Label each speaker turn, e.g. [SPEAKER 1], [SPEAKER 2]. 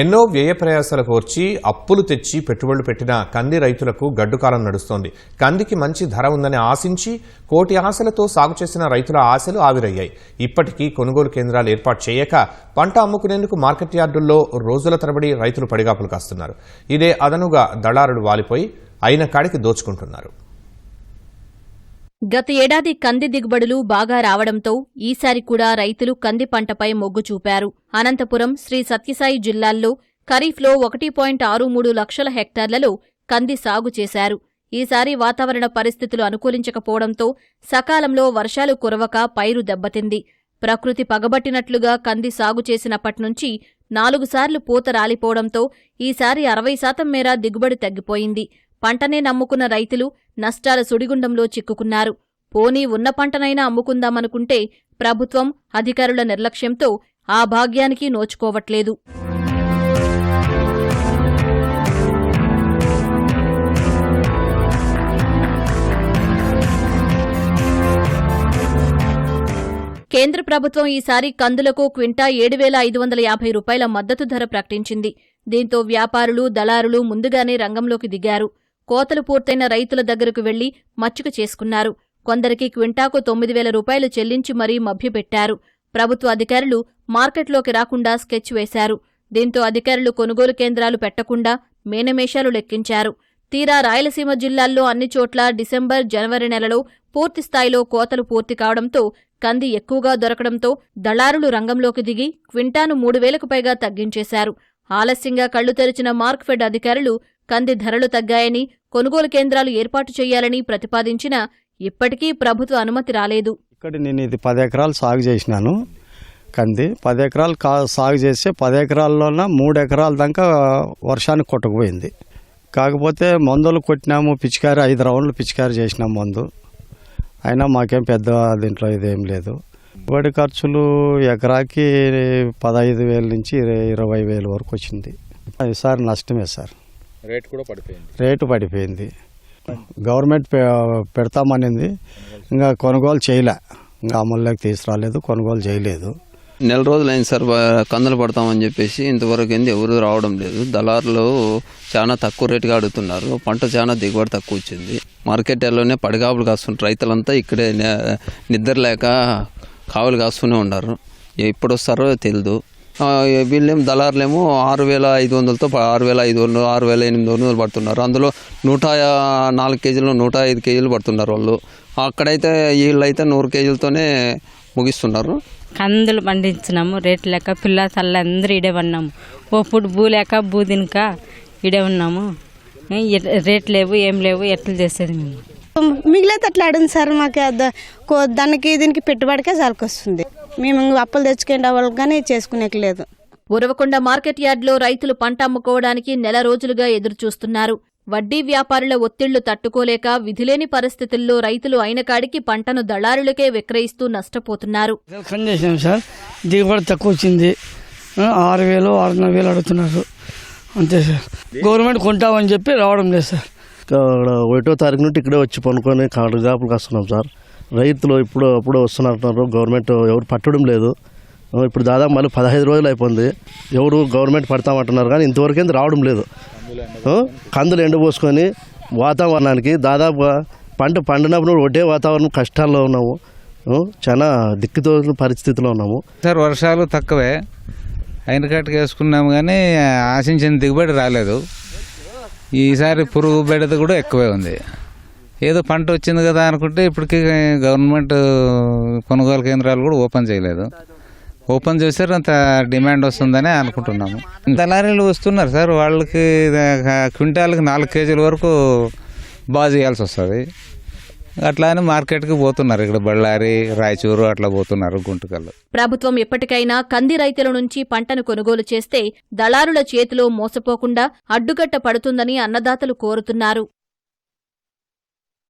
[SPEAKER 1] ఎన్నో వ్యయ ప్రయాసాలు కోర్చి అప్పులు తెచ్చి పెట్టుబడులు పెట్టిన కంది రైతులకు గడ్డుకాలం నడుస్తోంది. కందికి మంచి ధర ఉందని ఆశించి కోటి ఆశలతో సాగు చేసిన రైతుల ఆశలు ఆవిరయ్యాయి. ఇప్పటికీ కొనుగోలు కేంద్రాలు ఏర్పాటు చేయక పంట అమ్ముకునేందుకు మార్కెట్ యార్డుల్లో రోజుల తరబడి రైతులు పడిగాపులు కాస్తున్నారు. ఇదే అదనుగా దళారులు వాలిపోయి అయిన కాడికి దోచుకుంటున్నారు.
[SPEAKER 2] గత ఏడాది కంది దిగుబడులు బాగా రావడంతో ఈసారి కూడా రైతులు కంది పంటపై మొగ్గు చూపారు. అనంతపురం శ్రీ సత్యసాయి జిల్లాల్లో ఖరీఫ్లో ఒకటి పాయింట్ ఆరు మూడు లక్షల హెక్టార్లలో కంది సాగు చేశారు. ఈసారి వాతావరణ పరిస్థితులు అనుకూలించకపోవడంతో సకాలంలో వర్షాలు కురవక పైరు దెబ్బతింది. ప్రకృతి పగబట్టినట్లుగా కంది సాగు చేసినప్పట్నుంచి నాలుగుసార్లు పూత రాలిపోవడంతో ఈసారి అరవై శాతం మేర దిగుబడి తగ్గిపోయింది. పంటనే నమ్ముకున్న రైతులు నష్టాల సుడిగుండంలో చిక్కుకున్నారు. పోనీ ఉన్న పంటనైనా అమ్ముకుందామనుకుంటే ప్రభుత్వం అధికారుల నిర్లక్ష్యంతో ఆ భాగ్యానికి నోచుకోవట్లేదు. కేంద్ర ప్రభుత్వం ఈసారి కందులకు క్వింటా ఏడు వేల ఐదు వందల యాభై రూపాయల మద్దతు ధర ప్రకటించింది. దీంతో వ్యాపారులు దళారులు ముందుగానే రంగంలోకి దిగారు. కోతలు పూర్తయిన రైతుల దగ్గరకు వెళ్ళి మచ్చుక చేసుకున్నారు. కొందరికి క్వింటాకు తొమ్మిది వేల రూపాయలు చెల్లించి మరీ మభ్యపెట్టారు. ప్రభుత్వ అధికారులు మార్కెట్లోకి రాకుండా స్కెచ్ వేశారు. దీంతో అధికారులు కొనుగోలు కేంద్రాలు పెట్టకుండా మేనమేషాలు లెక్కించారు. తీరా రాయలసీమ జిల్లాల్లో అన్ని చోట్ల డిసెంబర్ జనవరి నెలలో పూర్తి స్థాయిలో కోతలు పూర్తి కావడంతో కంది ఎక్కువగా దొరకడంతో దళారులు రంగంలోకి దిగి క్వింటాను మూడు వేలకు పైగా తగ్గించేశారు. ఆలస్యంగా కళ్ళు తెరిచిన మార్క్ఫెడ్ అధికారులు కంది ధరలు తగ్గాయని కొనుగోలు కేంద్రాలు ఏర్పాటు చేయాలని ప్రతిపాదించినా ఇప్పటికీ ప్రభుత్వ అనుమతి రాలేదు.
[SPEAKER 3] ఇక్కడ నేను ఇది పది ఎకరాలు సాగు చేసినాను కంది. పది ఎకరాలు కా సాగు చేస్తే పది ఎకరాల్లోన మూడు ఎకరాల దాకా వర్షానికి కొట్టకపోయింది. కాకపోతే మందులు కొట్టినాము పిచికారి ఐదు రౌండ్లు పిచికారి చేసినాం మందు. అయినా మాకేం పెద్ద దీంట్లో ఇదేం లేదు. వడి ఖర్చులు ఎకరాకి పదహైదు వేల నుంచి ఇరవై వేలు వరకు వచ్చింది. ఈసారి నష్టమే సార్.
[SPEAKER 4] రేట్ కూడా పడిపోయింది.
[SPEAKER 3] రేటు పడిపోయింది. గవర్నమెంట్ పెడతామనింది. ఇంకా కొనుగోలు చేయలే. ఇంకా అమల్లోకి తీసుకురాలేదు కొనుగోలు చేయలేదు.
[SPEAKER 5] నెల రోజులైంది సార్ కందులు పడతామని చెప్పేసి ఇంతవరకు ఏంది ఎవరు రావడం లేదు. దళారులు చాలా తక్కువ రేటుగా అడుగుతున్నారు. పంట చాలా దిగుబడి తక్కువ వచ్చింది. మార్కెట్ యార్డ్లోనే పడిగాపులు కాస్తుంటారు రైతులంతా ఇక్కడే నే- నిద్ర లేక కావులు కాస్తూనే ఉన్నారు. ఎప్పుడు వస్తారో తెలియదు వీళ్ళేమో వీళ్ళేం దళారులేమో ఆరు వేల ఐదు వందలతో ఆరు వేల ఐదు వందలు ఆరు వేల ఎనిమిది వందలు పడుతున్నారు. అందులో నూట నాలుగు కేజీలు నూట ఐదు కేజీలు పడుతున్నారు వాళ్ళు. అక్కడైతే వీళ్ళైతే నూరు కేజీలతోనే ముగిస్తున్నారు.
[SPEAKER 6] కందులు పండించినాము రేట్ లేక పిల్ల తల్ల అందరూ ఇడే ఉన్నాము ఓప్పుడు భూ లేక భూ తినక ఇడే ఉన్నాము. రేట్ లేవు ఏం లేవు ఎట్లా చేసేది మేము?
[SPEAKER 7] మిగిలితే అట్లా అడుగు సార్ మాకు దానికి దీనికి పెట్టుబడికే వస్తుంది మేము అప్పులు తెచ్చుకునే వాళ్ళకి కానీ చేసుకునేకి లేదు
[SPEAKER 2] ఉరవకొండ మార్కెట్ యార్డులో రైతులు పంట అమ్ముకోవడానికి నెల రోజులుగా ఎదురుచూస్తున్నారు. వడ్డీ వ్యాపారుల ఒత్తిళ్ళు తట్టుకోలేక విధిలేని పరిస్థితుల్లో రైతులు అయిన కాడికి పంటను దళారులకే విక్రయిస్తూ నష్టపోతున్నారు.
[SPEAKER 8] సార్. దిగుబడి తక్కువ వచ్చింది ఆరు వేలు ఆరున్నర వేలు అడుగుతున్నారు. అంతే సార్. గవర్నమెంట్ కొంటామని చెప్పి రావడం లేదు సార్.
[SPEAKER 9] ఒకటో తారీఖు నుండి ఇక్కడే వచ్చి పనుకొని కాడుగాపులకు వస్తున్నాం సార్. రైతులు ఇప్పుడు అప్పుడు వస్తున్నారు గవర్నమెంట్ ఎవరు పట్టడం లేదు. ఇప్పుడు దాదాపు మళ్ళీ పదహైదు రోజులు అయిపోయింది. ఎవరు గవర్నమెంట్ పడతామంటున్నారు కానీ ఇంతవరకు రావడం లేదు. కందులు ఎండబోసుకొని వాతావరణానికి దాదాపుగా పంట పండినప్పుడు ఒకటే వాతావరణం కష్టాల్లో ఉన్నాము. చాలా దిక్కుతో పరిస్థితిలో ఉన్నాము.
[SPEAKER 4] సార్ వర్షాలు తక్కువే. అయిన కట్టుకు వేసుకున్నాము కానీ ఆశించిన దిగుబడి రాలేదు. ఈసారి పురుగు బెడద కూడా ఎక్కువే ఉంది. ఏదో పంట వచ్చింది కదా అనుకుంటే ఇప్పటికీ గవర్నమెంట్ కొనుగోలు కేంద్రాలు కూడా ఓపెన్ చేయలేదు. ఓపెన్ చేశారు అంత డిమాండ్ వస్తుందని అనుకుంటున్నాము. దళారీలు వస్తున్నారు సార్ వాళ్ళకి క్వింటాల్కి నాలుగు కేజీల వరకు బాగా చేయాల్సి వస్తుంది. అట్లా అని మార్కెట్కి పోతున్నారు. ఇక్కడ బళ్ళారి రాయచూరు అట్లా పోతున్నారు గుంటకల్లు.
[SPEAKER 2] ప్రభుత్వం ఎప్పటికైనా కంది రైతుల నుంచి పంటను కొనుగోలు చేస్తే దళారుల చేతిలో మోసపోకుండా అడ్డుకట్ట పడుతుందని అన్నదాతలు కోరుతున్నారు.